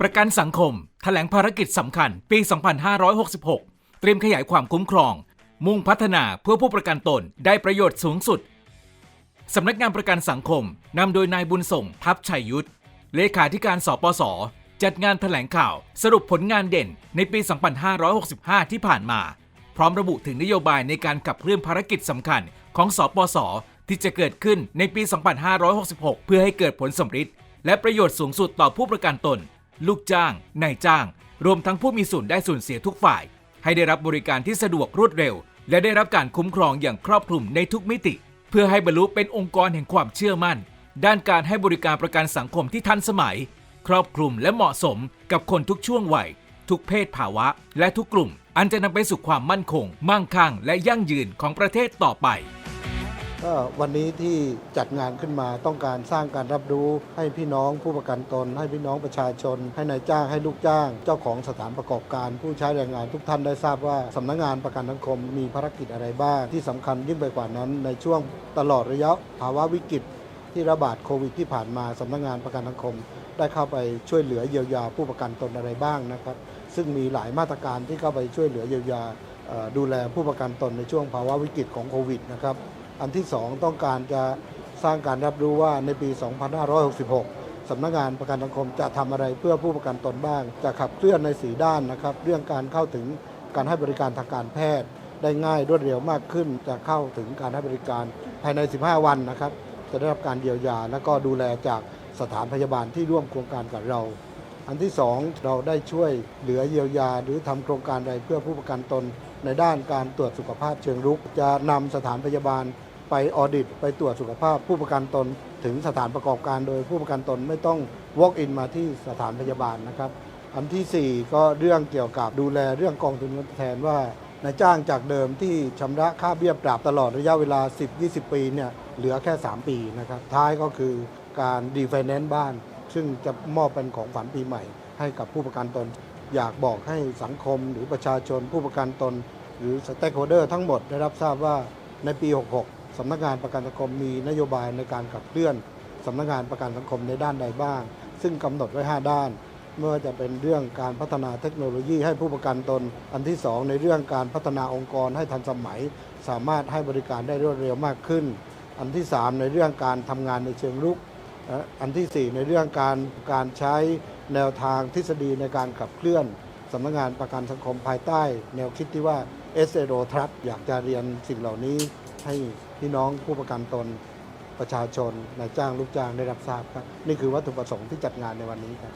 ประกันสังคมแถลงภารกิจสำคัญปี 2566 เตรียมขยายความคุ้มครอง มุ่งพัฒนาเพื่อผู้ประกันตนได้ประโยชน์สูงสุด สำนักงานประกันสังคมนำโดยนายบุญส่งทัพชัยยุทธ เลขาธิการสปส จัดงานแถลงข่าวสรุปผลงานเด่นในปี 2565 ที่ผ่านมา พร้อมระบุถึงนโยบายในการขับเคลื่อนภารกิจสำคัญของสปส ที่จะเกิดขึ้นในปี 2566 เพื่อให้เกิดผลสำฤทธิ์และประโยชน์สูงสุดต่อผู้ประกันตน ลูกจ้าง นายจ้าง รวมทั้งผู้มีส่วนได้ส่วนเสียทุกฝ่าย ให้ได้รับบริการที่สะดวกรวดเร็ว และได้รับการคุ้มครองอย่างครอบคลุมในทุกมิติ เพื่อให้บรรลุเป็นองค์กรแห่งความเชื่อมั่น ด้านการให้บริการประกันสังคมที่ทันสมัย ครอบคลุมและเหมาะสมกับคนทุกช่วงวัยทุกเพศภาวะ และทุกกลุ่ม อันจะนำไปสู่ความมั่นคง มั่งคั่ง และยั่งยืนของประเทศต่อไป ก็วันนี้ที่จัดงานขึ้นมาต้องการสร้างการรับรู้ให้พี่น้องผู้ประกันตน ให้พี่น้องประชาชน ให้นายจ้างให้ลูกจ้าง เจ้าของสถานประกอบการผู้ใช้แรงงานทุกท่านได้ทราบว่าสำนักงานประกันสังคมมีภารกิจอะไรบ้าง ที่สำคัญยิ่งไปกว่านั้น ในช่วงตลอดระยะภาวะวิกฤตที่ระบาดโควิดที่ผ่านมาสำนักงานประกันสังคม ได้เข้าไปช่วยเหลือเยียวยาผู้ประกันตนอะไรบ้างนะครับ ซึ่งมีหลายมาตรการที่เข้าไปช่วยเหลือเยียวยา ดูแลผู้ประกันตนในช่วงภาวะวิกฤตของโควิดนะครับ อันที่ 2 ต้องการจะสร้างการรับรู้ว่าในปี 2566 สำนักงานประกันสังคมจะทำอะไรเพื่อผู้ประกันตนบ้าง จะขับเคลื่อนในสีด้านนะครับ เรื่องการเข้าถึงการให้บริการทางการแพทย์ ได้ง่ายรวดเร็วมากขึ้น จะเข้าถึงการให้บริการภายใน 15 วันนะครับ จะได้รับการเยียวยา และก็ดูแลจากสถานพยาบาลที่ร่วมโครงการกับเรา อันที่สองเราได้ช่วยเหลือเยียวยา หรือทำโครงการใดเพื่อผู้ประกันตน ในด้านการตรวจสุขภาพเชิงรุก จะนำสถานพยาบาล ไปออดิต ไปตรวจสุขภาพผู้ประกันตน ถึงสถานประกอบการโดยผู้ประกันตนไม่ต้อง walk in มาที่สถานพยาบาลนะครับ อันที่ 4 ก็เรื่องเกี่ยวกับดูแลเรื่องกองทุนทดแทนว่านายจ้างจากเดิมที่ชำระค่าเบี้ยปรับตลอดระยะเวลา 10-20 ปีเนี่ยเหลือแค่ 3 ปีนะครับท้ายก็คือการดีไฟแนนซ์บ้าน ซึ่งจะมอบเป็นของฝันปีใหม่ ให้กับผู้ประกันตน อยากบอกให้สังคมหรือประชาชนผู้ประกันตน หรือสเต็กโฮเดอร์ทั้งหมดได้รับทราบว่าในปี 66 สำนักงานประกันสังคมมีนโยบายในการขับเคลื่อนสำนักงานประกันสังคมในด้านใดบ้าง ซึ่งกำหนดไว้ 5 ด้านไม่ว่าจะเป็นเรื่องการพัฒนาเทคโนโลยีให้ผู้ประกันตน อันที่ 2 ในเรื่องการพัฒนาองค์กรให้ทันสมัย สามารถให้บริการได้รวดเร็วมากขึ้น อันที่ 3 ในเรื่องการทำงานในเชิงรุก อันที่ 4 ในเรื่องการการใช้แนวทางทฤษฎีในการขับเคลื่อนสำนักงานประกันสังคมภายใต้ แนวคิดที่ว่า s อ o Trust อยากจะเรียนสิ่งเหล่านี้ให้พี่น้องผู้ประกันตนประชาชนนายจ้างลูกจ้างได้รับทราบครับ นี่คือวัตถุประสงค์ที่จัดงานในวันนี้ครับ